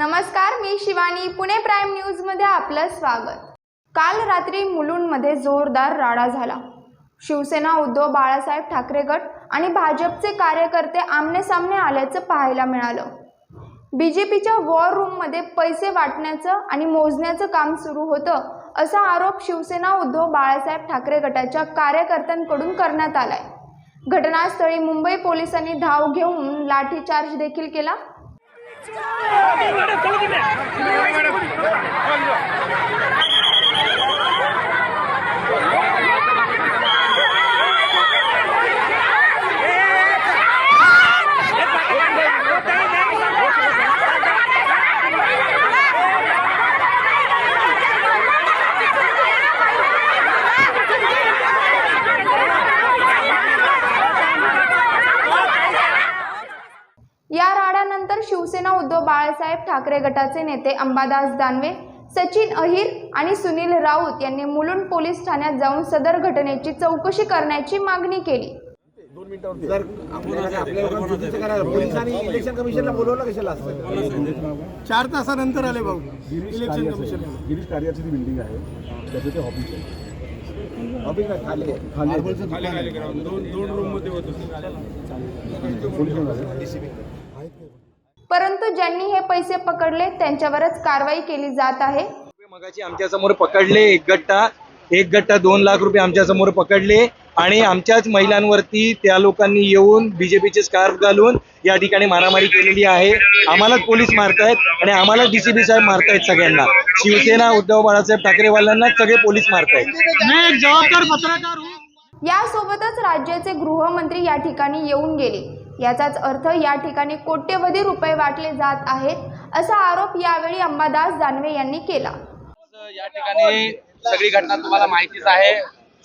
नमस्कार मी शिवानी. पुणे प्राईम न्यूजमध्ये आपलं स्वागत. काल रात्री मुलुंडमध्ये जोरदार राडा झाला. शिवसेना उद्धव बाळासाहेब ठाकरे गट आणि भाजपचे कार्यकर्ते आमनेसामने आल्याचं पाहायला मिळालं. बी जे पीच्या वॉर रूममध्ये पैसे वाटण्याचं आणि मोजण्याचं काम सुरू होतं असा आरोप शिवसेना उद्धव बाळासाहेब ठाकरे गटाच्या कार्यकर्त्यांकडून करण्यात आलाय. घटनास्थळी मुंबई पोलिसांनी धाव घेऊन लाठीचार्ज देखील केला. या शिवसेना उद्धव बाळासाहेब ठाकरे गटाचे नेते अंबादास दानवे सचिन अहिर आणि सुनील राऊत यांनी मुलुंड पोलीस ठाण्यात जाऊन सदर घटनेची चौकशी करण्याची मागणी केली. चार तासानंतर आले भाऊ. इलेक्शन कमिशन गिरीश कार्याची ती बिल्डिंग आहे त्याचं ते ऑफिस आहे. ऑफिस खाली. खाली दोन दोन रूममध्ये होतो. परंतु ज्यांनी हे पैसे पकडले त्यांच्यावरच कारवाई केली जात आहे. रुपये मगाची आमच्यासमोर पकडले एक गट्टा एक गट्टा दोन लाख रुपये आमच्यासमोर पकडले आणि आमच्याच महिलांवरती त्या लोकांनी येऊन बीजेपीचे स्कार्फ घालून या ठिकाणी मारामारी केलेली आहे. आम्हालाच पोलीस मारतायत आणि आम्हाला डीसीबी साहेब मारतायत सगळ्यांना. शिवसेना उद्धव बाळासाहेब ठाकरेवाल्यांना सगळे पोलीस मारतायत. मी एक जबाबदार पत्रकार हूं। यासोबतच राज्याचे गृहमंत्री या ठिकाणी येऊन गेले. याचाच अर्थ या ठिकाणी कोट्यवधी रुपये वाटले जात आहेत असा आरोप यावेळी अंबादास दानवे यांनी केला. या ठिकाणी सगळी घटना तुम्हाला माहितीच आहे.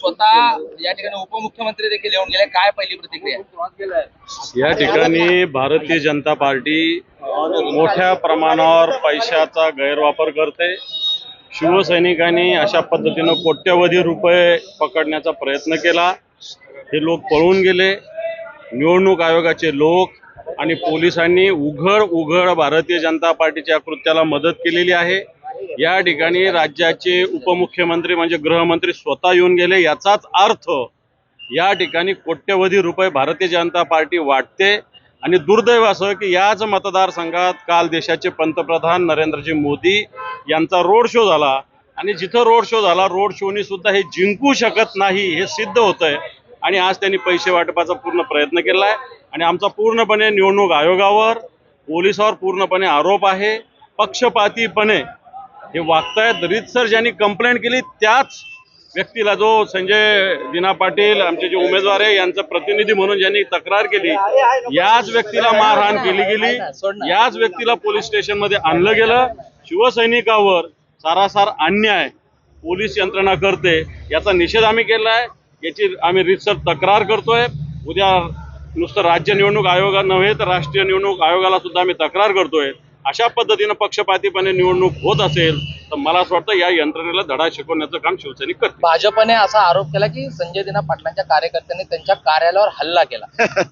स्वतः या ठिकाणी उपमुख्यमंत्री देखील येऊन गेले. काय पहिली प्रतिक्रिया? या ठिकाणी भारतीय जनता पार्टी मोठ्या प्रमाणावर पैशाचा गैरवापर करते. शिवसैनिकांनी अशा पद्धतीनं कोट्यवधी रुपये पकडण्याचा प्रयत्न केला. हे लोक पळून गेले. निवडणूक आयोगाचे लोक आणि पोलिसांनी उघड उघड भारतीय जनता पार्टीच्या कृत्याला मदत केलेली आहे. या ठिकाणी राज्याचे उपमुख्यमंत्री म्हणजे गृहमंत्री स्वतः येऊन गेले. याचाच अर्थ या ठिकाणी कोट्यवधी रुपये भारतीय जनता पार्टी वाटते. आणि दुर्दैव असं की याच मतदारसंघात काल देशाचे पंतप्रधान नरेंद्रजी मोदी यांचा रोड शो झाला. आणि जिथं रोड शो झाला रोड शोनी सुद्धा हे जिंकू शकत नाही हे सिद्ध होतंय. आणि आज त्यांनी पैसे वाटपाचा पूर्ण प्रयत्न केला आहे आणि आमचा पूर्णपणे निवडणूक आयोगावर पोलिसावर पूर्णपणे आरोप आहे. पक्षपातीपणे हे वागतायत रितसर ज्यांनी कंप्लेंट केली त्याच व्यक्तीला जो संजय दिना पाटील आमचे जे उमेदवार आहे यांचा प्रतिनिधी म्हणून ज्यांनी तक्रार केली याच व्यक्तीला मारहाण केली गेली. याच व्यक्तीला पोलीस स्टेशनमध्ये आणलं गेलं. शिवसैनिकावर सारासार अन्याय पोलीस यंत्रणा करते याचा निषेध आम्ही केला आहे याची आम्ही रीतसर तक्रार करतोय. उद्या नुसतं राज्य निवडणूक आयोगा नव्हे तर राष्ट्रीय निवडणूक आयोगाला सुद्धा आम्ही तक्रार करतोय. अशा पद्धतीनं पक्षपातीपणे निवडणूक होत असेल तर मला असं वाटतं या यंत्रणेला धडा शिकवण्याचं काम शिवसैनिक करते भाजपने असा आरोप केला की संजय दिना पाटलांच्या कार्यकर्त्यांनी त्यांच्या कार्यालयावर हल्ला केला.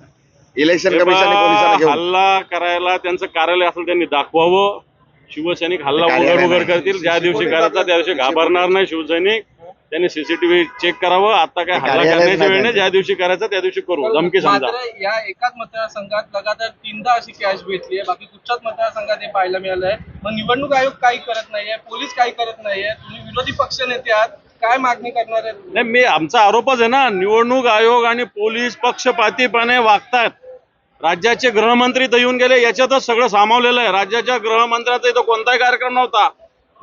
इलेक्शन हल्ला करायला त्यांचं कार्यालय असेल त्यांनी दाखवावं. शिवसैनिक हल्ला उघड उघड करतील. ज्या दिवशी करायचा त्या दिवशी घाबरणार नाही शिवसैनिक. त्यांनी सीसीटीव्ही चेक करावं. आता काय हल्ला करण्याची वेळ नाही. ज्या दिवशी करायचा त्या दिवशी करू. धमकी समजा. मात्र या एकाच मतदारसंघात लगातार तीनदा अशी कॅश भेटली आहे. बाकी कुठच्याच मतदारसंघात हे पाहायला मिळालं आहे. मग निवडणूक आयोग काही करत नाहीये पोलीस काही करत नाहीये. तुम्ही विरोधी पक्ष नेते आहात. काय मागणी करणार आहेत? नाही मी आमचा आरोपच आहे ना. निवडणूक आयोग आणि पोलीस पक्षपातीपणे वागतात. राज्याचे गृहमंत्री तर येऊन गेले. याच्यातच सगळं सामावलेलं आहे. राज्याच्या गृहमंत्र्याचा इथं कोणताही कार्यक्रम नव्हता.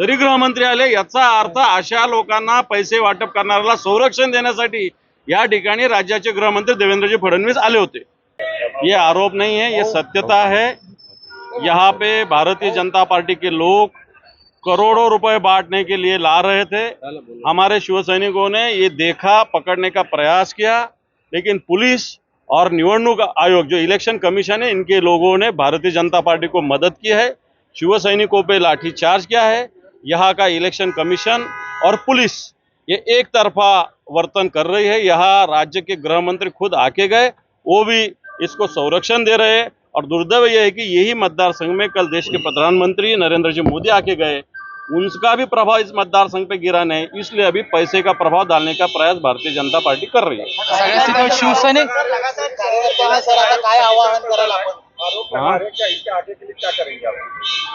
तरी गृहमंत्री आले याचा अर्थ अशा लोकांना पैसे वाटप करणाऱ्याला संरक्षण देण्यासाठी या ठिकाणी राज्याचे गृहमंत्री देवेंद्रजी फडणवीस आले होते. ये आरोप नहीं है ये सत्यता है यहाँ पे भारतीय जनता पार्टी के लोग करोड़ों रुपए बांटने के लिए ला रहे थे। हमारे शिव सैनिकों ने ये देखा, पकड़ने का प्रयास किया, लेकिन पुलिस और निवडणूक आयोग, जो इलेक्शन कमीशन है, इनके लोगों ने भारतीय जनता पार्टी को मदद की है। शिव सैनिकों पे लाठीचार्ज किया है। यहाँ का इलेक्शन कमीशन और पुलिस ये एक तरफा वर्तन कर रही है। यहाँ राज्य के गृह मंत्री खुद आके गए वो भी इसको संरक्षण दे रहे हैं और दुर्दैव यह है कि यही मतदार संघ में कल देश के प्रधानमंत्री नरेंद्र जी मोदी आके गए। उनका भी प्रभाव इस मतदार संघ पे गिरा नहीं इसलिए अभी पैसे का प्रभाव डालने का प्रयास भारतीय जनता पार्टी कर रही है। हाँ।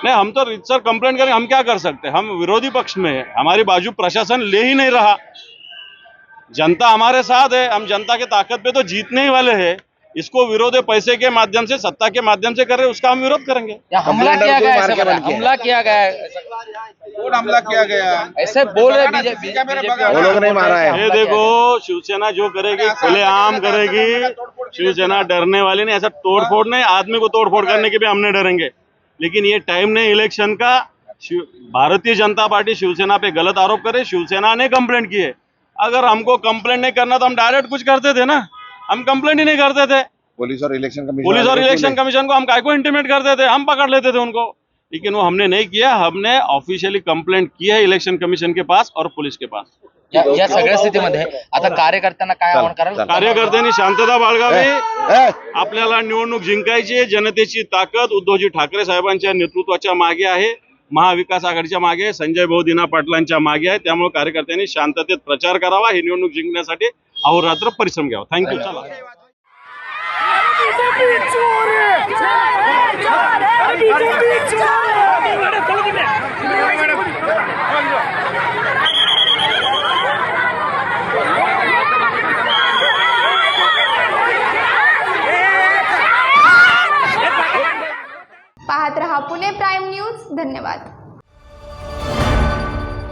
नहीं हम तो रितसर कंप्लेंट करेंगे हम क्या कर सकते हैं? हम विरोधी पक्ष में है। हमारी बाजू प्रशासन ले ही नहीं रहा। जनता हमारे साथ है हम जनता के ताकत पे तो जीतने ही वाले हैं। इसको विरोध है पैसे के माध्यम से सत्ता के माध्यम से कर रहे उसका हम विरोध करेंगे। हमला किया गया है हमला किया गया है। कौन हमला किया गया? ऐसे बोल रहे बीजेपी वो लोग नहीं मारा है। ये देखो शिवसेना जो करेगी खुलेआम करेगी। शिवसेना डरने वाली नहीं ऐसा तोड़फोड़ नहीं आदमी को तोड़फोड़ करने के भी हमने डरेंगे। लेकिन ये टाइम नहीं इलेक्शन का भारतीय जनता पार्टी शिवसेना पे गलत आरोप करे शिवसेना ने कंप्लेंट की है अगर हमको कंप्लेंट नहीं करना तो हम डायरेक्ट कुछ करते थे ना। हम कंप्लेंट ही नहीं करते थे। पुलिस और इलेक्शन कमीशन पुलिस और इलेक्शन कमीशन को हम काय को इंटीमेट करते थे? हम पकड़ लेते थे उनको। लेकिन वो हमने नहीं किया हमने ऑफिशियली कंप्लेंट की है इलेक्शन कमीशन के पास और पुलिस के पास। या या सगळ्या स्थितीमध्ये. आता कार्यकर्त्यांना काय आव्हान कराल? कार्यकर्त्यांनी शांतता बाळगावी. आपल्याला निवडणूक जिंकायची. जनतेची ताकद उद्धवजी ठाकरे साहेबांच्या नेतृत्वाच्या मागे आहे महाविकास आघाडीच्या मागे आहे संजय भाऊ दिना पाटलांच्या मागे आहे. त्यामुळे कार्यकर्त्यांनी शांततेत प्रचार करावा ही निवडणूक जिंकण्यासाठी अहोरात्र परिश्रम घ्यावा. थँक्यू चला. சோறு. சோறு. சோறு.